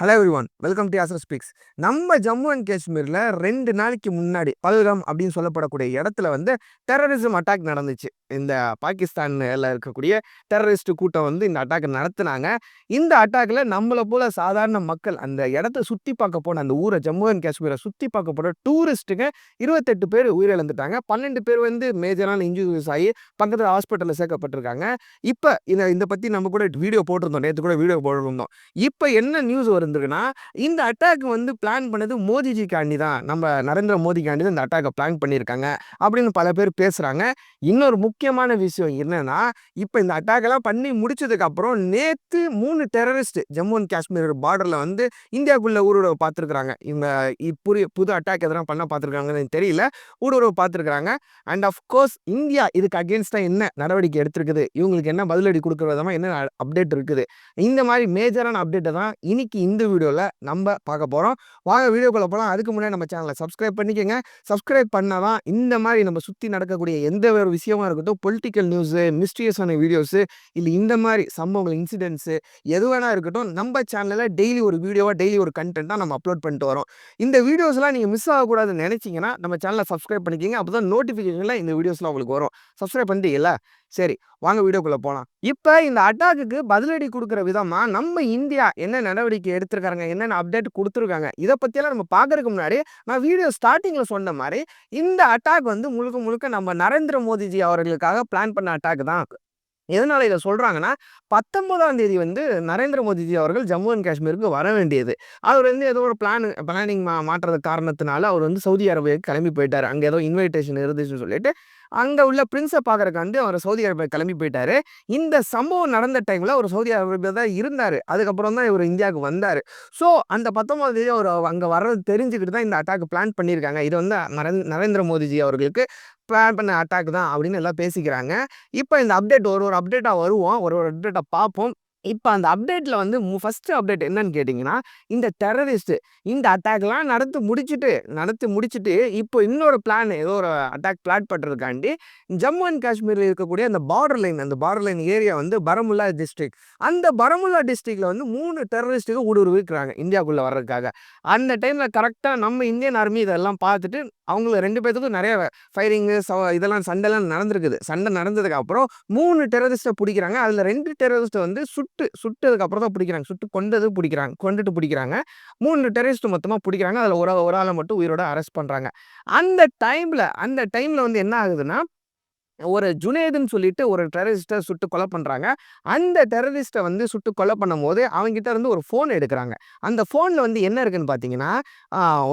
Hello everyone welcome to Azhar speaks நம்ம Jammu and காஷ்மீரில் ரெண்டு நாளைக்கு முன்னாடி பல்கம் அப்படின்னு சொல்லப்படக்கூடிய இடத்துல வந்து டெரரிசம் அட்டாக் நடந்துச்சு. இந்த பாகிஸ்தானில் இருக்கக்கூடிய டெரரிஸ்ட் கூட்டம் வந்து இந்த அட்டாக் நடத்துனாங்க. இந்த அட்டாக்கில் நம்மளை போல சாதாரண மக்கள் அந்த இடத்த சுற்றி பார்க்க போன அந்த ஊரை ஜம்மு அண்ட் காஷ்மீரை சுற்றி பார்க்க போன டூரிஸ்ட்டுங்க இருபத்தெட்டு பேர் உயிரிழந்துட்டாங்க. பன்னெண்டு பேர் வந்து மேஜரான இன்ஜுரிஸ் ஆகி பக்கத்தில் ஹாஸ்பிட்டலில் சேர்க்கப்பட்டிருக்காங்க. இப்போ இதை இதை பற்றி நம்ம கூட வீடியோ போட்டிருந்தோம். நேற்று கூட வீடியோ போட்டிருந்தோம். இப்போ என்ன நியூஸ் இருந்திருக்குன்னா இந்த அட்டாக் வந்து பிளான் பண்ணது மோதிஜிக்காண்டி தான். நம்ம நரேந்திர மோடிக்காண்டி தான் இந்த அட்டாக்கை பிளான் பண்ணியிருக்காங்க அப்படின்னு பல பேர் பேசுகிறாங்க இன்னொரு முக்கியமான விஷயம் என்னன்னா இப்போ இந்த அட்டாக்கெல்லாம் பண்ணி முடிச்சதுக்கப்புறம் நேற்று மூணு டெரரிஸ்ட் ஜம்மு அண்ட் காஷ்மீர் பார்டரில் வந்து இந்தியாவுக்குள்ளே ஊடுருவ பார்த்துருக்குறாங்க. இந்த புரிய புது அட்டாக் எதனா பண்ண பார்த்துருக்காங்கன்னு தெரியல. ஊடுருவ பார்த்துருக்குறாங்க. அண்ட் அஃப்கோர்ஸ் இந்தியா இதுக்கு அகேன்ஸ்டாக என்ன நடவடிக்கை எடுத்திருக்குது? இவங்களுக்கு என்ன பதிலடி கொடுக்குற விதமாக என்ன அப்டேட் இருக்குது? இந்த மாதிரி மேஜரான அப்டேட்டை தான் இன்னைக்கு இந்த வீடியோவில் நம்ம பார்க்க போகிறோம் வாங்க வீடியோக்குள்ளே போகலாம் அதுக்கு முன்னாடி நம்ம சேனலை சப்ஸ்கிரைப் பண்ணிக்கோங்க. சப்ஸ்கிரைப் பண்ணால் தான் இந்த மாதிரி நம்ம சுற்றி நடக்கக்கூடிய எந்த ஒரு விஷயமா இருக்கட்டும் பொலிட்டிக்கல் நியூஸு மிஸ்டீரியஸான வீடியோஸு இல்லை இந்த மாதிரி சம்பவங்கள் இன்சிடென்ட்ஸு எது வேணா இருக்கட்டும் நம்ம சேனலில் டெய்லி ஒரு வீடியோவாக டெய்லி ஒரு கண்டென்ட்டாக நம்ம அப்லோட் பண்ணிட்டு வரோம். இந்த வீடியோஸ்லாம் நீங்கள் மிஸ் ஆகக்கூடாதுன்னு நினச்சிங்கன்னா நம்ம சேனலை சப்ஸ்கிரைப் பண்ணிக்கிங்க. அப்போ தான் நோட்டிஃபிகேஷனில் இந்த வீடியோஸ்லாம் உங்களுக்கு வரும். சப்ஸ்கிரைப் பண்ணிட்டீங்களா சரி வாங்க வீடியோக்குள்ளே போகலாம் இப்போ இந்த அட்டாக்குக்கு பதிலடி கொடுக்குற விதமாக நம்ம இந்தியா என்ன நடவடிக்கை எடுத்திருக்காங்க என்னென்ன அப்டேட் கொடுத்துருக்காங்க இதை பற்றியெல்லாம் நம்ம பார்க்கறதுக்கு முன்னாடி நான் வீடியோ ஸ்டார்டிங்கில் சொன்ன மாதிரி இந்த அட்டாக் வந்து முழுக்க முழுக்க நம்ம நரேந்திர மோடிஜி அவர்களுக்காக பிளான் பண்ண அட்டாக் தான் எதனால் இதை சொல்கிறாங்கன்னா பத்தொன்பதாம் தேதி வந்து நரேந்திர மோடிஜி அவர்கள் ஜம்மு அண்ட் காஷ்மீருக்கு வர வேண்டியது. அவர் வந்து ஏதோ ஒரு பிளான் பிளானிங் மா மாற்றுறது காரணத்தினால அவர் வந்து சவுதி அரேபியாவுக்கு கிளம்பி போயிட்டார். அங்கே ஏதோ இன்வைட்டேஷன் இருந்துச்சுன்னு சொல்லிட்டு அங்கே உள்ள பிரின்ஸை பார்க்குறக்காண்டு அவர் சவுதி அரேபியா கிளம்பி போயிட்டாரு. இந்த சம்பவம் நடந்த டைமில் அவர் சவுதி அரேபியா தான் இருந்தார். அதுக்கப்புறம் தான் இவர் இந்தியாவுக்கு வந்தார். ஸோ அந்த பத்தொம்பது தேதி அவர் அங்கே வர்றது தெரிஞ்சுக்கிட்டு தான் இந்த அட்டாக் பிளான் பண்ணியிருக்காங்க. இது வந்து நரேந்திர மோடிஜி அவர்களுக்கு பிளான் பண்ண அட்டாக் தான் அப்படின்னு எல்லாம் பேசிக்கிறாங்க. இப்போ இந்த அப்டேட் ஒரு ஒரு அப்டேட்டாக வருவோம். ஒரு ஒரு அப்டேட்டாக பார்ப்போம். இப்போ அந்த அப்டேட்டில் வந்து ஃபஸ்ட்டு அப்டேட் என்னன்னு கேட்டிங்கன்னா இந்த டெரரிஸ்ட்டு இந்த அட்டாக்லாம் நடத்தி முடிச்சுட்டு நடத்தி முடிச்சுட்டு இப்போ இன்னொரு பிளான் ஏதோ ஒரு அட்டாக் பிளாட் பண்ணுறதுக்காண்டி ஜம்மு அண்ட் காஷ்மீரில் இருக்கக்கூடிய அந்த பார்டர் லைன் அந்த பார்டர் லைன் ஏரியா வந்து பரமுல்லா டிஸ்ட்ரிக் அந்த பரமுல்லா டிஸ்ட்ரிக்டில் வந்து மூணு டெரரிஸ்ட்டுக்கு ஊடுருவிக்கிறாங்க இந்தியாவுக்குள்ளே வர்றதுக்காக. அந்த டைமில் கரெக்டாக நம்ம இந்தியன் ஆர்மி இதெல்லாம் பார்த்துட்டு அவங்கள ரெண்டு பேர்த்துக்கும் நிறைய ஃபயரிங்கு இதெல்லாம் சண்டைலாம் நடந்திருக்குது. சண்டை நடந்ததுக்கு அப்புறம் மூணு டெரரிஸ்ட்டை பிடிக்கிறாங்க. அதில் ரெண்டு டெரரிஸ்ட்டை வந்து சுட்டு சுட்டதுக்கு அப்புறம் தான் பிடிக்கிறாங்க. சுட்டு கொண்டது பிடிக்கிறாங்க கொண்டுட்டு பிடிக்கிறாங்க. மூணு டெரரிஸ்ட் மொத்தமாக பிடிக்கிறாங்க. அதில் ஒரு ஒரு ஆளை மட்டும் உயிரோட அரெஸ்ட் பண்ணுறாங்க அந்த டைமில் அந்த டைமில் வந்து என்ன ஆகுதுன்னா ஒரு ஜுனேதுன்னு சொல்லிட்டு ஒரு டெரரிஸ்ட்டை சுட்டு கொலை பண்ணுறாங்க அந்த டெரரிஸ்ட்டை வந்து சுட்டு கொலை பண்ணும் போது அவங்ககிட்ட இருந்து ஒரு ஃபோன் எடுக்கிறாங்க. அந்த ஃபோனில் வந்து என்ன இருக்குன்னு பார்த்தீங்கன்னா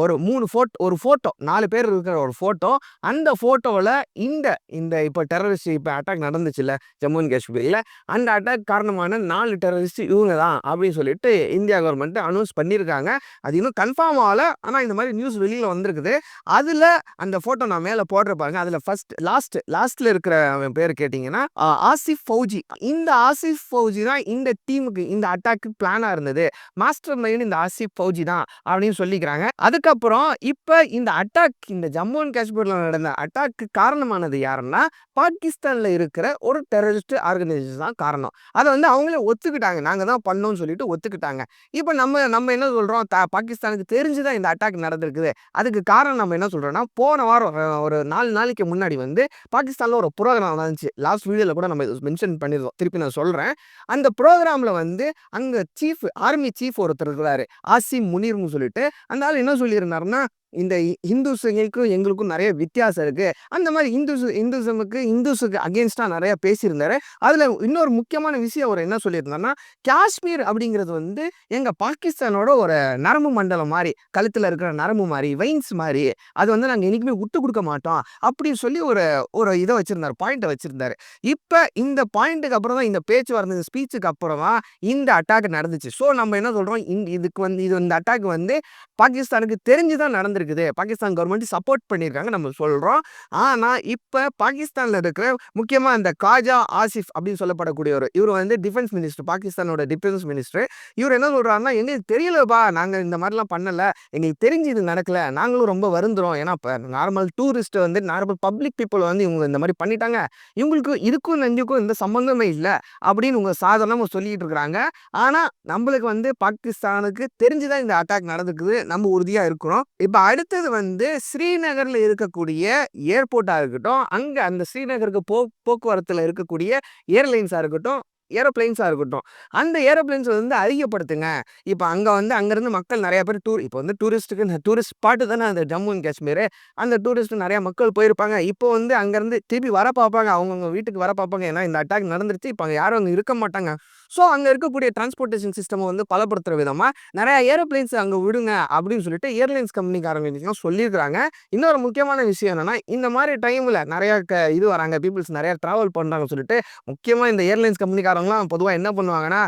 ஒரு மூணு ஃபோட்டோ ஒரு ஃபோட்டோ நாலு பேர் இருக்கிற ஒரு ஃபோட்டோ அந்த ஃபோட்டோவில் இந்த இந்த இப்போ டெரரிஸ்ட் இப்போ அட்டாக் நடந்துச்சுல்ல ஜம்மு அண்ட் காஷ்மீரில். அந்த அட்டாக் காரணமான நாலு டெரரிஸ்ட் இவங்க தான் அப்படின்னு சொல்லிட்டு இந்தியா கவர்மெண்ட் அனௌன்ஸ் பண்ணியிருக்காங்க அது இன்னும் கன்ஃபார்ம் ஆகலை. ஆனால் இந்த மாதிரி நியூஸ் வெளியில் வந்திருக்குது. அதில் அந்த ஃபோட்டோ நான் மேலே போடுற பாருங்க. அதில் ஃபஸ்ட் லாஸ்ட் லாஸ்ட்டில் இருக்கிற அவன் பேர் கேட்டிங்கன்னா ஆசிஃப் ஃபௌஜி. இந்த ஆசிஃப் ஃபௌஜி தான் இந்த டீமுக்கு இந்த அட்டாக்கு பிளானாக இருந்தது. மாஸ்டர் மைண்ட் இந்த ஆசிஃப் ஃபௌஜி தான் அப்படின்னு சொல்லிக்கிறாங்க. அதுக்கப்புறம் இப்போ இந்த அட்டாக் இந்த ஜம்மு அண்ட் காஷ்மீரில் நடந்த அட்டாக்கு காரணமானது யாருன்னா பாகிஸ்தானில் இருக்கிற ஒரு டெரரிஸ்ட் ஆர்கனைசேஷன் தான் காரணம். அதை வந்து அவங்களே ஒத்துக்கிட்டாங்க. நாங்கள் தான் பண்ணோம்னு சொல்லிட்டு ஒத்துக்கிட்டாங்க. இப்போ நம்ம நம்ம என்ன சொல்கிறோம் த பாகிஸ்தானுக்கு தெரிஞ்சு தான் இந்த அட்டாக் நடந்திருக்குது? அதுக்கு காரணம் நம்ம என்ன சொல்கிறோன்னா போன வாரம் ஒரு நாலு நாளைக்கு முன்னாடி வந்து பாகிஸ்தானில் ஒரு ப்ரோக்ராம் வந்துச்சு. லாஸ்ட் வீடியோவில் கூட நம்ம மென்ஷன் பண்ணியிருந்தோம் திருப்பி நான் சொல்கிறேன் அந்த ப்ரோக்ராமில் வந்து அங்கே சீஃப் ஆர்மி சீஃப் ஒருத்தர் இருக்கிறாரு ஆசிம் முனீர்னு சொல்லிட்டு அந்த ஆள் என்ன சொல்லியிருந்தாருன்னா இந்த இந்துஸுங்களுக்கும் எங்களுக்கும் நிறைய வித்தியாசம் இருக்குது அந்த மாதிரி இந்துஸ் இந்துசமுக்கு இந்துஸுக்கு அகேன்ஸ்டாக நிறையா பேசியிருந்தாரு. அதில் இன்னொரு முக்கியமான விஷயம் அவர் என்ன சொல்லியிருந்தாருன்னா காஷ்மீர் அப்படிங்கிறது வந்து எங்கள் பாகிஸ்தானோட ஒரு நரம்பு மண்டலம் மாதிரி கழுத்தில் இருக்கிற நரம்பு மாதிரி வெயின்ஸ் மாதிரி அது வந்து நாங்கள் என்றைக்குமே விட்டு கொடுக்க மாட்டோம் அப்படின்னு சொல்லி ஒரு ஒரு இதை வச்சுருந்தார் பாயிண்ட்டை வச்சுருந்தாரு. இப்போ இந்த பாயிண்ட்டுக்கு அப்புறம் தான் இந்த பேச்சு இந்த ஸ்பீச்சுக்கு அப்புறமா இந்த அட்டாக் நடந்துச்சு. ஸோ நம்ம என்ன சொல்கிறோம் இதுக்கு வந்து இது இந்த அட்டாக் வந்து பாகிஸ்தானுக்கு தெரிஞ்சு தான் நடந்திருக்கு. இருக்குது. பாகிஸ்தான் கவர்மெண்ட் சப்போர்ட் பண்ணியிருக்காங்க நம்ம சொல்கிறோம் ஆனால் இப்போ பாகிஸ்தானில் இருக்கிற முக்கியமாக இந்த காஜா ஆசிஃப் அப்படின்னு சொல்லப்படக்கூடியவர் இவர் வந்து டிஃபென்ஸ் மினிஸ்டர் பாகிஸ்தானோட டிஃபென்ஸ் மினிஸ்டர் இவர் என்ன சொல்கிறாருன்னா எங்களுக்கு தெரியலப்பா நாங்கள் இந்த மாதிரிலாம் பண்ணலை. எங்களுக்கு தெரிஞ்சு இது நடக்கல. நாங்களும் ரொம்ப வருந்துறோம். ஏன்னா இப்போ நார்மல் டூரிஸ்ட் வந்து நார்மல் பப்ளிக் பீப்புள் வந்து இவங்க இந்த மாதிரி பண்ணிட்டாங்க. இவங்களுக்கு இதுக்கும் நஞ்சுக்கும் இந்த சம்பந்தமே இல்லை. அப்படின்னு உங்கள் சாதாரணமாக சொல்லிட்டு இருக்கிறாங்க. ஆனால் நம்மளுக்கு வந்து பாகிஸ்தானுக்கு தெரிஞ்சுதான் இந்த அட்டாக் நடந்துக்குது நம்ம உறுதியாக இருக்கிறோம். இப்போ அடுத்தது வந்து ஸ்ரீநகரில் இருக்கக்கூடிய ஏர்போர்ட்டாக இருக்கட்டும் அங்கே அந்த ஸ்ரீநகருக்கு போ போக்குவரத்தில் இருக்கக்கூடிய ஏர்லைன்ஸாக இருக்கட்டும் ஏரோப்ளைன்ஸாக இருக்கட்டும். அந்த ஏரோப்ளைன்ஸ் வந்து அதிகப்படுத்துங்க. இப்போ அங்கே வந்து அங்கேருந்து மக்கள் நிறையா பேர் டூர் இப்போ வந்து டூரிஸ்ட்டுக்கு டூரிஸ்ட் ஸ்பாட்டு தானே அந்த ஜம்மு அண்ட் காஷ்மீர். அந்த டூரிஸ்ட்டு நிறையா மக்கள் போயிருப்பாங்க. இப்போ வந்து அங்கேருந்து திருப்பி வர பார்ப்பாங்க. அவங்கவுங்க வீட்டுக்கு வர பார்ப்பாங்க. ஏன்னா இந்த அட்டாக் நடந்துருச்சு. இப்போ அங்கே யாரும் அங்கே இருக்க மாட்டாங்க. ஸோ அங்கே இருக்கக்கூடிய டிரான்ஸ்போர்ட்டேஷன் சிஸ்டம் வந்து பலப்படுத்துகிற விதமாக நிறையா ஏரோப்ளைன்ஸ் அங்கே விடுங்க அப்படின்னு சொல்லிட்டு ஏர்லைன்ஸ் கம்பெனிக்காரங்க சொல்லியிருக்கிறாங்க. இன்னொரு முக்கியமான விஷயம் என்னன்னா இந்த மாதிரி டைமில் நிறையா க இது வராங்க பீப்புள்ஸ் நிறையா ட்ராவல் பண்ணுறாங்கன்னு சொல்லிட்டு முக்கியமாக இந்த ஏர்லைன்ஸ் கம்பெனிக்காரங்களாம் பொதுவாக என்ன பண்ணுவாங்கன்னா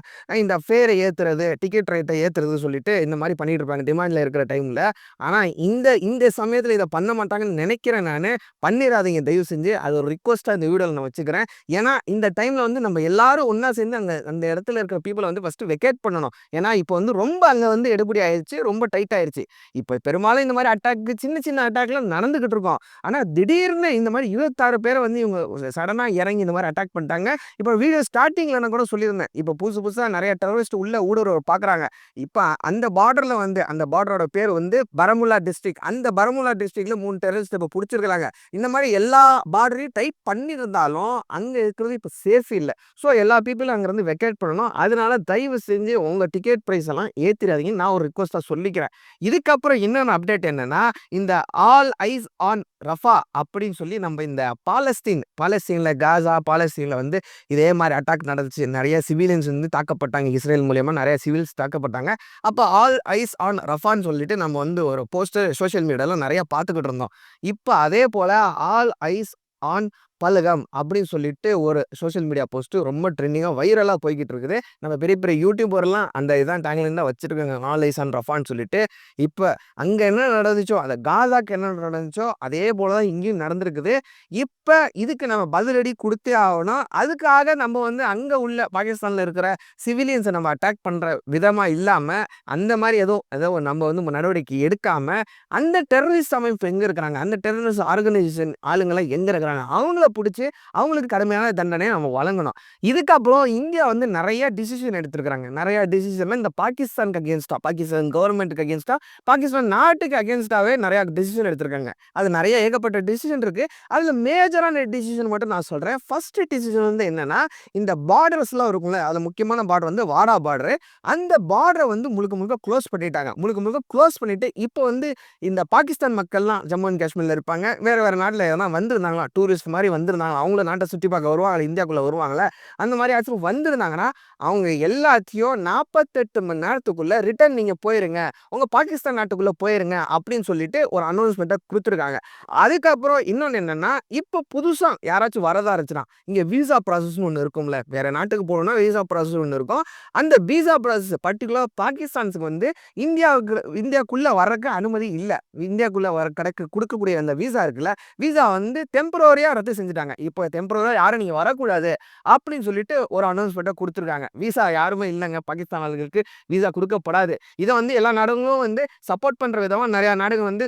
இந்த ஃபேரை ஏற்றுறது டிக்கெட் ரேட்டை ஏற்றுறது சொல்லிட்டு இந்த மாதிரி பண்ணிட்டு இருப்பாங்க டிமாண்டில் இருக்கிற டைமில் ஆனால் இந்த இந்த சமயத்தில் இதை பண்ண மாட்டாங்கன்னு நினைக்கிறேன் நான். பண்ணிடாதீங்க தயவு செஞ்சு. அது ஒரு ரிக்வஸ்ட்டாக இந்த வீடியோவில் நான் வச்சுக்கிறேன். ஏன்னா இந்த டைமில் வந்து நம்ம எல்லாரும் ஒன்றா சேர்ந்து அங்கே அந்த இடத்துல இருக்கிற பீப்புளை வந்து ஃபஸ்ட்டு வெக்கேட் பண்ணணும். ஏன்னா இப்போ வந்து ரொம்ப அங்கே வந்து எடுபடி ஆயிடுச்சு ரொம்ப டைட் ஆயிடுச்சு இப்போ பெரும்பாலும் இந்த மாதிரி அட்டாக்கு சின்ன சின்ன அட்டாக்லாம் நடந்துக்கிட்டு இருக்கோம். ஆனால் திடீர்னு இந்த மாதிரி இருபத்தாறு பேரை வந்து இவங்க சடனாக இறங்கி இந்த மாதிரி அட்டாக் பண்ணிட்டாங்க. இப்போ வீடியோ ஸ்டார்டிங்கில் நான் கூட சொல்லியிருந்தேன். இப்போ புதுசு புதுசாக நிறைய டெரரிஸ்ட் உள்ள ஊடுருவ பார்க்குறாங்க இப்போ அந்த பார்டரில் வந்து அந்த பார்டரோட பேர் வந்து பரமுல்லா டிஸ்ட்ரிக்ட் அந்த பரமுல்லா டிஸ்ட்ரிக்டில் மூணு டெரரிஸ்ட் இப்போ பிடிச்சிருக்கிறாங்க. இந்த மாதிரி எல்லா பார்டரையும் டைப் பண்ணியிருந்தாலும் அங்கே இருக்கிறது இப்போ சேஃப் இல்லை. ஸோ எல்லா பீப்புளும் அங்கேருந்து வெக்கேட் பண்ணணும். அதனால தயவு செஞ்சு உங்கள் டிக்கெட் ப்ரைஸ் எல்லாம் ஏற்றிடாதீங்க நான் ஒரு ரிக்வஸ்ட்டாக சொல்லிக்கிறேன். இதுக்கப்புறம் இன்னொன்று அப்டேட் என்னென்னா இந்த ஆல் ஐஸ் ஆன் ரஃபா அப்படின்னு சொல்லி நம்ம இந்த பாலஸ்தீன் பாலஸ்தீனில் காசா பாலஸ்தீனில் வந்து இதே மாதிரி அட்டாக் நடந்துச்சு. நிறைய சிவிலியன்ஸ் வந்து தாக்கப்பட்டாங்க. இஸ்ரேல் மூலியமாக நிறைய சிவில்ஸ் தாக்கப்பட்டாங்க. அப்போ ஆல் ஐஸ் ஆன் ரஃபான்னு சொல்லிட்டு நம்ம வந்து ஒரு போஸ்டர் சோஷியல் மீடியாவில் நிறையா பார்த்துக்கிட்டு இருந்தோம். இப்போ அதே போல் ஆல் ஐஸ் ஆன் பலகம் அப்படின்னு சொல்லிட்டு ஒரு சோஷியல் மீடியா போஸ்ட்டு ரொம்ப ட்ரெண்டிங்காக வைரலாக போய்கிட்டு இருக்குது நம்ம பெரிய பெரிய யூடியூபர்லாம் அந்த இதான் டேங்க்லேருந்து தான் வச்சுருக்காங்க. நாலேஜ் அண்ட் ரஃபான்னு சொல்லிட்டு. இப்போ அங்கே என்ன நடந்துச்சோ அந்த காசாக்கு என்ன நடந்துச்சோ அதே போல் தான் இங்கேயும் நடந்திருக்குது. இப்போ இதுக்கு நம்ம பதிலடி கொடுத்தே ஆகணும். அதுக்காக நம்ம வந்து அங்கே உள்ள பாகிஸ்தானில் இருக்கிற சிவிலியன்ஸை நம்ம அட்டாக் பண்ணுற விதமாக இல்லாமல் அந்த மாதிரி ஏதோ ஏதோ நம்ம வந்து நடவடிக்கை எடுக்காமல் அந்த டெரரிஸ்ட் அமைப்பு எங்கே இருக்கிறாங்க? அந்த டெரரிஸ்ட் ஆர்கனைசேஷன் ஆளுங்களாம் எங்கே இருக்கிறாங்க? அவங்கள பிடிச்சி அவங்களுக்கு கடுமையான தண்டனை நம்ம வழங்கணும். இதுக்கப்புறம் இந்தியா வந்து நிறைய டிசிஷன் எடுத்திருக்கிறாங்க. நிறைய டிசிஷன்ல இந்த பாகிஸ்தானுக்கு அகேன்ஸ்டா பாகிஸ்தான் கவர்மெண்ட்டுக்கு அகேன்ஸ்டா பாகிஸ்தான் நாட்டுக்கு அகேன்ஸ்டாவே நிறைய டிசிஷன் எடுத்திருக்காங்க. அது நிறைய ஏகப்பட்ட டிசிஷன் இருக்கு. அதுல மேஜரான டிசிஷன் மட்டும் நான் சொல்றேன். ஃபர்ஸ்ட் டிசிஷன் வந்து என்னன்னா இந்த பார்டர்ஸ்லாம் இருக்கும்ல அது முக்கியமான பார்டர் வந்து வாடா பார்டர் அந்த பார்டரை வந்து முழுக்க முழுக்க க்ளோஸ் பண்ணிட்டாங்க. முழுக்க முழுக்க க்ளோஸ் பண்ணிட்டு இப்போ வந்து இந்த பாகிஸ்தான் மக்கள்லாம் ஜம்மு அண்ட் காஷ்மீர்ல இருப்பாங்க. வேற வேற நாட்டில் எதனா வந்திருந்தாங்களா டூரிஸ்ட் மாதிரி வந்திருந்தாங்க. அவங்கள நாட்டை சுற்றி பார்க்க வருவாங்க இந்தியாக்குள்ளே வருவாங்களே அந்த மாதிரி ஆச்சும் வந்திருந்தாங்கன்னா அவங்க எல்லாத்தையும் நாற்பத்தெட்டு மணி நேரத்துக்குள்ளே ரிட்டர்ன் நீங்கள் போயிருங்க. உங்கள் பாகிஸ்தான் நாட்டுக்குள்ளே போயிருங்க அப்படின்னு சொல்லிட்டு ஒரு அனௌன்ஸ்மெண்ட்டை கொடுத்துருக்காங்க. அதுக்கப்புறம் இன்னொன்று என்னென்னா இப்போ புதுசாக யாராச்சும் வரதா இருந்துச்சுன்னா இங்கே விசா ப்ராசஸ்னு ஒன்று இருக்கும்ல. வேறு நாட்டுக்கு போகணுன்னா விசா ப்ராசஸ் ஒன்று இருக்கும். அந்த விசா ப்ராசஸ் பர்டிகுலர் பாகிஸ்தான்ஸுக்கு வந்து இந்தியாவுக்கு இந்தியாவுக்குள்ளே வரக்கு அனுமதி இல்லை. இந்தியாவுக்குள்ளே வர கிடைக்க கொடுக்கக்கூடிய அந்த விசா இருக்குல்ல விசா வந்து டெம்பரரியாக ரத்து செஞ்சுட்டாங்க. இப்போ டெம்பரரியாக யாரும் நீங்கள் வரக்கூடாது அப்படின்னு சொல்லிட்டு ஒரு அனௌன்ஸ்மெண்ட்டை கொடுத்துருக்காங்க. விசா யாருமே இல்லைங்க. பாகிஸ்தான் ஆளுகளுக்கு விசா கொடுக்கப்படாது. இதை வந்து எல்லா நாடுகளும் வந்து சப்போர்ட் பண்ணுற விதமாக நிறையா நாடுகள் வந்து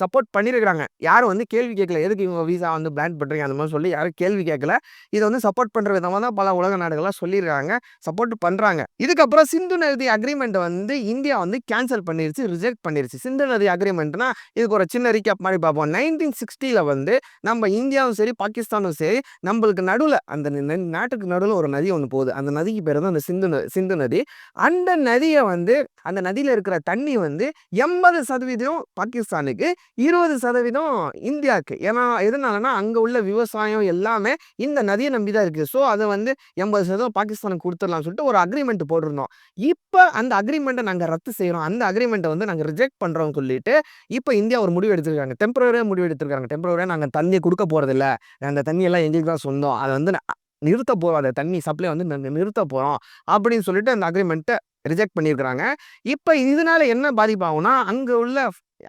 சப்போர்ட் பண்ணியிருக்கிறாங்க யாரும் வந்து கேள்வி கேட்கல எதுக்கு இவங்க விசா வந்து பிளான் பண்ணுறீங்க அந்த மாதிரி சொல்லி யாரும் கேள்வி கேட்கல. இதை வந்து சப்போர்ட் பண்ணுற விதமாக தான் பல உலக நாடுகள்லாம் சொல்லியிருக்காங்க சப்போர்ட் பண்ணுறாங்க இதுக்கப்புறம் சிந்து நதி அக்ரிமெண்ட்டை வந்து இந்தியா வந்து கேன்சல் பண்ணிருச்சு ரிஜெக்ட் பண்ணிருச்சு. சிந்து நதி அக்ரிமெண்ட்னா இதுக்கு ஒரு சின்ன ரீகேப் மாதிரி பார்ப்போம். நைன்டீன் சிக்ஸ்டியில் வந்து நம்ம இந்தியாவும் சரி பாகிஸ்தானும் சரி நம்மளுக்கு நடுவில் அந்த நாட்டுக்கு நடுவில் ஒரு நதி ஒன்று போகுது. அந்த நதிக்கு பேர் தான் அந்த சிந்து சிந்து நதி. அந்த நதியை வந்து அந்த நதியில் இருக்கிற தண்ணி வந்து எண்பது சதவீதம் பாகிஸ்தானுக்கு இருபது சதவீதம் இந்தியாவுக்கு. ஏன்னா எதனாலனா அங்கே உள்ள விவசாயம் எல்லாமே இந்த நதியை நம்பி தான் இருக்குது. ஸோ அதை வந்து எண்பது சதவீதம் பாகிஸ்தானுக்கு கொடுத்துடலாம்னு சொல்லிட்டு ஒரு அக்ரிமெண்ட் போட்டிருந்தோம். இப்போ அந்த அக்ரிமெண்ட்டை நாங்கள் ரத்து செய்கிறோம் அந்த அக்ரிமெண்ட்டை வந்து நாங்கள் ரிஜெக்ட் பண்ணுறோம் சொல்லிட்டு இப்போ இந்தியா ஒரு முடிவு எடுத்திருக்காங்க. டெம்பரரியாக முடிவு எடுத்திருக்காங்க. டெம்பரரியாக நாங்கள் தண்ணியை கொடுக்க போகிறதில்ல அந்த தண்ணியெல்லாம் எங்களுக்கு தான் சொந்தம். அதை வந்து நிறுத்த போகிறோம் அந்த தண்ணி சப்ளை வந்து நிறுத்த போகிறோம் அப்படின்னு சொல்லிட்டு அந்த அக்ரிமெண்ட்டை ரிஜெக்ட் பண்ணியிருக்கிறாங்க. இப்போ இதனால என்ன பாதிப்பாகும்னா அங்கே உள்ள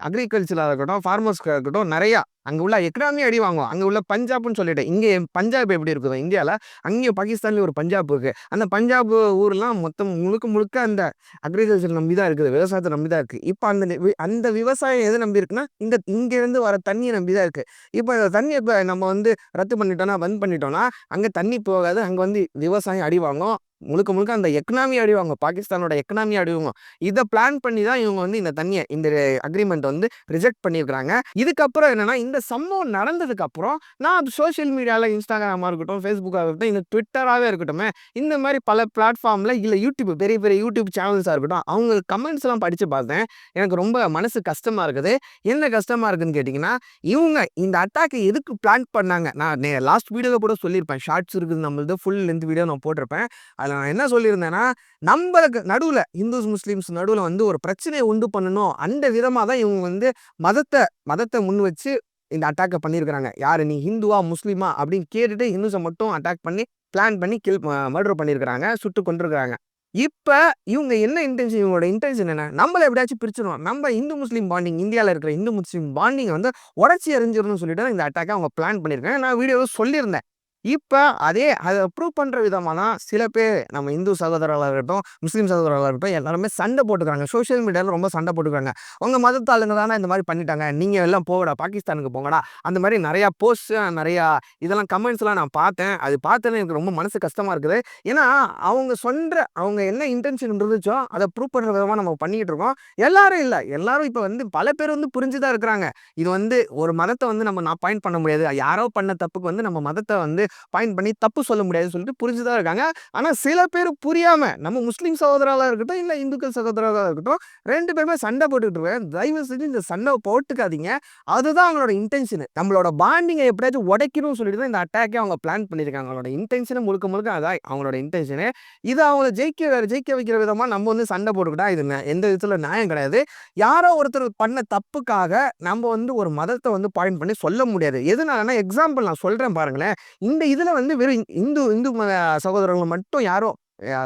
அக்ரிகல்ச்சராக இருக்கட்டும் ஃபார்மர்ஸ்க்காக இருக்கட்டும் நிறையா அங்கே உள்ள எக்கனாமி அடி வாங்குவோம் அங்கே உள்ள பஞ்சாப்னு சொல்லிட்டேன். இங்கே பஞ்சாப் எப்படி இருக்குது இந்தியாவில் அங்கேயும் பாகிஸ்தான்லேயும் ஒரு பஞ்சாப் இருக்குது அந்த பஞ்சாப் ஊர்லாம் மொத்தம் முழுக்க முழுக்க அந்த அக்ரிகல்ச்சர் நம்பி தான் இருக்குது விவசாயத்தை நம்பி தான் இருக்குது இப்போ அந்த அந்த விவசாயம் எதை நம்பி இருக்குன்னா இந்த இங்கேருந்து வர தண்ணியை நம்பி தான் இருக்குது இப்போ இந்த தண்ணியை இப்போ நம்ம வந்து ரத்து பண்ணிட்டோம்னா பந்த் பண்ணிட்டோம்னா அங்கே தண்ணி போகாது அங்கே வந்து விவசாயம் அடி வாங்கும். முழுக்க முழுக்க அந்த எக்கனாமி அடிவாங்க பாகிஸ்தானோட எக்கனாமி அடிவாங்க இதை பிளான் பண்ணி தான் இவங்க வந்து இந்த தண்ணியை இந்த அக்ரிமெண்ட் வந்து ரிஜெக்ட் பண்ணியிருக்கிறாங்க. இதுக்கப்புறம் என்னன்னா இந்த சம்பவம் நடந்ததுக்கு அப்புறம் நான் அது சோஷியல் மீடியாவில் இன்ஸ்டாகிராமாக இருக்கட்டும் ஃபேஸ்புக்காக இருக்கட்டும் இந்த ட்விட்டராகவே இருக்கட்டும் இந்த மாதிரி பல பிளாட்ஃபார்மில் இல்லை யூடியூப் பெரிய பெரிய யூடியூப் சேனல்ஸாக இருக்கட்டும் அவங்க கமெண்ட்ஸ்லாம் படித்து பார்த்தேன். எனக்கு ரொம்ப மனசு கஷ்டமாக இருக்குது. என்ன கஷ்டமாக இருக்குதுன்னு கேட்டிங்கன்னா இவங்க இந்த அட்டாக்கை எதுக்கு பிளான் பண்ணாங்க? நான் லாஸ்ட் வீடியோவில் கூட சொல்லியிருப்பேன். ஷார்ட்ஸ் இருக்குது நம்மளது ஃபுல் லென்த் வீடியோ நான் போட்டிருப்பேன். அதில் நான் என்ன சொல்லியிருந்தேன்னா நம்மளுக்கு நடுவில் இந்துஸ் முஸ்லீம்ஸ் நடுவில் வந்து ஒரு பிரச்சனையை உண்டு பண்ணணும். அந்த விதமாக தான் இவங்க வந்து மதத்தை மதத்தை முன் வச்சு இந்த அட்டாக்கை பண்ணியிருக்கிறாங்க. யார் நீ ஹிந்துவா முஸ்லீமா அப்படின்னு கேட்டுட்டு ஹிந்துஸை மட்டும் அட்டாக் பண்ணி பிளான் பண்ணி கில் மர்டர் பண்ணியிருக்கிறாங்க சுட்டு கொண்டிருக்கிறாங்க இப்போ இவங்க என்ன இன்டென்ஷன் இவங்களோட இன்டென்ஷன் என்ன? நம்மளை எப்படியாச்சும் பிரிச்சிடும் நம்ம இந்து முஸ்லீம் பாண்டிங் இந்தியாவில் இருக்கிற இந்து முஸ்லீம் பாண்டிங் வந்து உடச்சி எறிஞ்சிடணும்னு சொல்லிட்டு இந்த அட்டாக்கை அவங்க பிளான் பண்ணியிருக்காங்க. நான் வீடியோவில் சொல்லியிருந்தேன். இப்போ அதே அதை ப்ரூவ் பண்ணுற விதமான சில பேர் நம்ம இந்து சகோதரர்களாக இருக்கட்டும் முஸ்லீம் சகோதரர்களாக இருக்கட்டும் எல்லாருமே சண்டை போட்டுக்கிறாங்க. சோஷியல் மீடியாவில் ரொம்ப சண்டை போட்டுக்கிறாங்க. உங்கள் மதத்தாளுங்க தானே இந்த மாதிரி பண்ணிட்டாங்க. நீங்கள் எல்லாம் போகடா பாகிஸ்தானுக்கு போங்கடா. அந்த மாதிரி நிறையா போஸ்ட் நிறையா இதெல்லாம் கமெண்ட்ஸ்லாம் நான் பார்த்தேன். அது பார்த்தேன்னு எனக்கு ரொம்ப மனசு கஷ்டமாக இருக்குது. ஏன்னா அவங்க சொல்கிற அவங்க என்ன இன்டென்ஷன் இருந்துச்சோ அதை ப்ரூவ் பண்ணுற விதமாக நம்ம பண்ணிக்கிட்டு இருக்கோம். எல்லாரும் இல்லை. எல்லாரும் இப்போ வந்து பல பேர் வந்து புரிஞ்சு தான் இருக்கிறாங்க. இது வந்து ஒரு மதத்தை வந்து நம்ம நான் பாயிண்ட் பண்ண முடியாது. யாரோ பண்ண தப்புக்கு வந்து நம்ம மதத்தை வந்து பாயிண்ட் பண்ணி தப்பு சொல்ல முடியாதுன்னு சொல்லிட்டு புரிஞ்சு தான் இருக்காங்க. ஆனால் சில பேர் புரியாமல் நம்ம முஸ்லீம் சகோதராக இருக்கட்டும் இல்லை இந்துக்கள் சகோதராக இருக்கட்டும் ரெண்டு பேருமே சண்டை போட்டுக்கிட்டு இருக்கேன் தயவு செஞ்சு இந்த சண்டை போட்டுக்காதீங்க. அதுதான் அவங்களோட இன்டென்ஷன் நம்மளோட பாண்டிங்கை எப்படியாச்சும் உடைக்கணும்னு சொல்லிட்டு தான் இந்த அட்டாக்கே அவங்க பிளான் பண்ணியிருக்காங்க. அவங்களோட இன்டென்ஷனு முழுக்க முழுக்க அதான் அவங்களோட இன்டென்ஷனு இது அவங்கள ஜெயிக்க ஜெயிக்க வைக்கிற விதமாக நம்ம வந்து சண்டை போட்டுக்கிட்டா இது எந்த விதத்தில் நியாயம் கிடையாது. யாரோ ஒருத்தர் பண்ண தப்புக்காக நம்ம வந்து ஒரு மதத்தை வந்து பாயிண்ட் பண்ணி சொல்ல முடியாது. எதுனாலன்னா எக்ஸாம்பிள் நான் சொல்கிறேன் பாருங்களேன். இந்த இந்த இதில் வந்து வெறும் இந்து இந்து மத சகோதரர்கள் மட்டும் யாரும்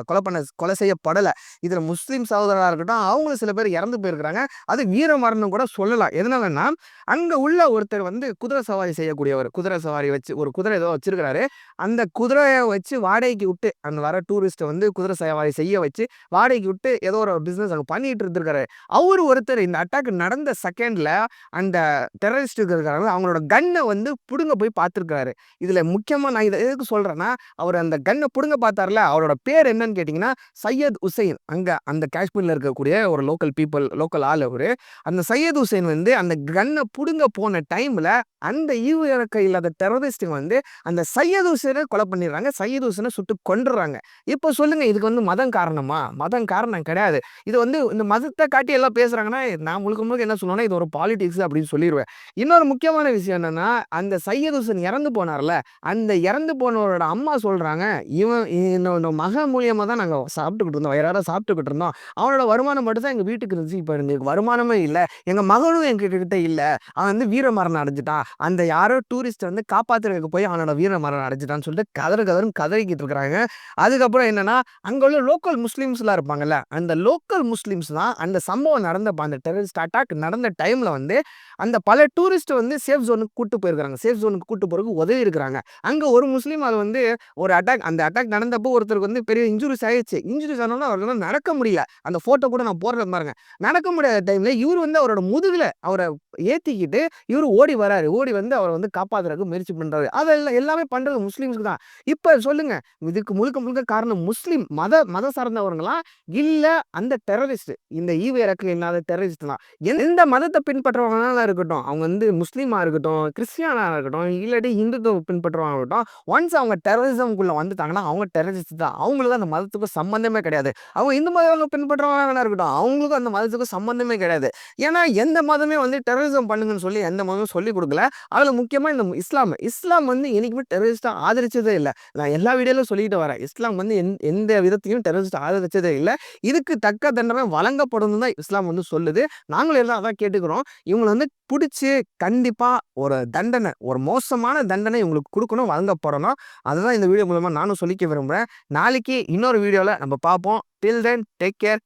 கொலை பண்ண கொலை செய்யப்படலை. இதில் முஸ்லீம் சகோதரராக இருக்கட்டும் அவங்களும் சில பேர் இறந்து போயிருக்கிறாங்க. அது வீர மரணம் கூட சொல்லலாம். எதனாலன்னா அங்கே உள்ள ஒருத்தர் வந்து குதிரை சவாரி செய்யக்கூடியவர். குதிரை சவாரி வச்சு ஒரு குதிரை ஏதோ வச்சிருக்கிறாரு. அந்த குதிரையை வச்சு வாடகைக்கு விட்டு அந்த வர டூரிஸ்ட்டை வந்து குதிரை சவாரி செய்ய வச்சு வாடகைக்கு விட்டு ஏதோ ஒரு பிஸ்னஸ் அங்கே பண்ணிட்டு இருந்திருக்காரு. அவர் ஒருத்தர் இந்த அட்டாக் நடந்த செகண்டில் அந்த டெரரிஸ்ட் இருக்கிறாங்க அவங்களோட கன்னை வந்து பிடுங்க போய் பார்த்துருக்காரு இதில் முக்கியமாக நான் இதை எதுக்கு சொல்கிறேன்னா அவர் அந்த கன்னை பிடுங்க பார்த்தார்ல அவரோட பேர் பேர் என்னன்னு கேட்டிங்கன்னா சையத் உசைன். அங்கே அந்த காஷ்மீரில் இருக்கக்கூடிய ஒரு லோக்கல் பீப்புள் லோக்கல் ஆள் அவர். அந்த சையத் உசைன் வந்து அந்த கன்னை பிடுங்க போன டைமில் அந்த ஈவு இறக்க இல்லாத டெரரிஸ்ட்டுங்க வந்து அந்த சையத் உசைனை கொலை பண்ணிடுறாங்க. சையத் உசைனை சுட்டு கொண்டுறாங்க இப்போ சொல்லுங்கள் இதுக்கு வந்து மதம் காரணமா? மதம் காரணம் கிடையாது. இது வந்து இந்த மதத்தை காட்டி எல்லாம் பேசுகிறாங்கன்னா நான் முழுக்க முழுக்க என்ன சொல்லுவேன்னா இது ஒரு பாலிடிக்ஸ் அப்படின்னு சொல்லிடுவேன் இன்னொரு முக்கியமான விஷயம் என்னென்னா அந்த சையத் உசைன் இறந்து போனார்ல அந்த இறந்து போனவரோட அம்மா சொல்கிறாங்க இவன் என்னோட மகன் மூலியமாக தான் நாங்கள் சாப்பிட்டுக்கிட்டு இருந்தோம். வயிறார சாப்பிட்டுக்கிட்டு இருந்தோம். அவனோட வருமானம் மட்டும் தான் எங்கள் வீட்டுக்கு இருந்துச்சு. இப்போ எங்களுக்கு வருமானமே இல்லை. எங்கள் மகனும் எங்ககிட்ட இல்லை. அவன் வந்து வீர மரணம் அடைஞ்சிட்டான். அந்த யாரோ டூரிஸ்ட் வந்து காப்பாத்துறதுக்கு போய் அவனோட வீர மரணம் அடைஞ்சிட்டான்னு சொல்லிட்டு கதறு கதறும் கதறிக்கிட்டு இருக்கிறாங்க. அதுக்கப்புறம் என்னன்னா அங்கே உள்ள லோக்கல் முஸ்லீம்ஸ்லாம் இருப்பாங்கல்ல அந்த லோக்கல் முஸ்லீம்ஸ் தான் அந்த சம்பவம் நடந்தப்போ அந்த டெரரிஸ்ட் அட்டாக் நடந்த டைமில் வந்து அந்த பல டூரிஸ்ட் வந்து சேஃப் ஜோனுக்கு கூட்டு போயிருக்காங்க சேஃப் ஜோனுக்கு கூட்டு போகிறதுக்கு உதவி இருக்கிறாங்க. அங்கே ஒரு முஸ்லீம் அது வந்து ஒரு அட்டாக் அந்த அட்டாக் நடந்தப்போ ஒருத்தருக்கு வந்து பெரிய இன்ஜுரிஸ் ஆயிடுச்சு இன்ஜுரிஸ் ஆனோன்னா அவர்களால் நடக்க முடியல. அந்த ஃபோட்டோ கூட நான் போடுறது பாருங்க. நடக்க முடியாத டைமில் இவர் வந்து அவரோட முதுகில் அவரை ஏற்றிக்கிட்டு இவர் ஓடி வராரு. ஓடி வந்து அவரை வந்து காப்பாற்றுறதுக்கு முயற்சி பண்ணுறாரு அதெல்லாம் எல்லாமே பண்ணுறது முஸ்லீம்ஸ்க்கு தான். இப்போ சொல்லுங்க. இதுக்கு முழுக்க முழுக்க காரணம் முஸ்லீம் மத மத சார்ந்தவர்களா? இல்லை அந்த டெரரிஸ்ட் இந்த ஈவு இறக்கு இல்லாத டெரரிஸ்ட் தான். எந்த மதத்தை பின்பற்றுறவங்களால இருக்கட்டும். அவங்க வந்து முஸ்லீமாக இருக்கட்டும் கிறிஸ்டியானாக இருக்கட்டும் இல்லாட்டி இந்துத்துவ பின்பற்றுறவங்க இருக்கட்டும் ஒன்ஸ் அவங்க டெரரிசம்குள்ளே வந்துட்டாங்கன்னா அவங்க டெரரிஸ்ட் தான். அவங்களுக்கு அந்த மதத்துக்கும் சம்மந்தமே கிடையாது. அவங்க இந்து மதம் பின்பற்றவங்க இருக்கட்டும் அவங்களுக்கும் அந்த மதத்துக்கும் சம்மந்தமே கிடையாது. ஏன்னா எந்த மதமே வந்து டெரரிசம் பண்ணுங்கன்னு சொல்லி எந்த மதமும் சொல்லி கொடுக்கல. அதில் முக்கியமாக இந்த இஸ்லாம் இஸ்லாம் வந்து என்றைக்குமே டெரரிஸ்ட்டாக ஆதரிச்சதே இல்லை. நான் எல்லா வீடியோலையும் சொல்லிட்டு வரேன். இஸ்லாம் வந்து எந் எந்த விதத்தையும் டெரரிஸ்ட் ஆதரிச்சதே இல்லை. இதுக்கு தக்க தண்டனை வழங்கப்படும் தான் இஸ்லாம் வந்து சொல்லுது. நாங்களும் எல்லாம் அதான் கேட்டுக்கிறோம். இவங்களை வந்து பிடிச்சி கண்டிப்பாக ஒரு தண்டனை ஒரு மோசமான தண்டனை இவங்களுக்கு கொடுக்கணும் வழங்கப்படணும். அதுதான் இந்த வீடியோ மூலமாக நானும் சொல்லிக்க விரும்புகிறேன் நாளைக்கு இன்னொரு வீடியோவில் நம்ம பார்ப்போம். டில் தென் டேக் கேர்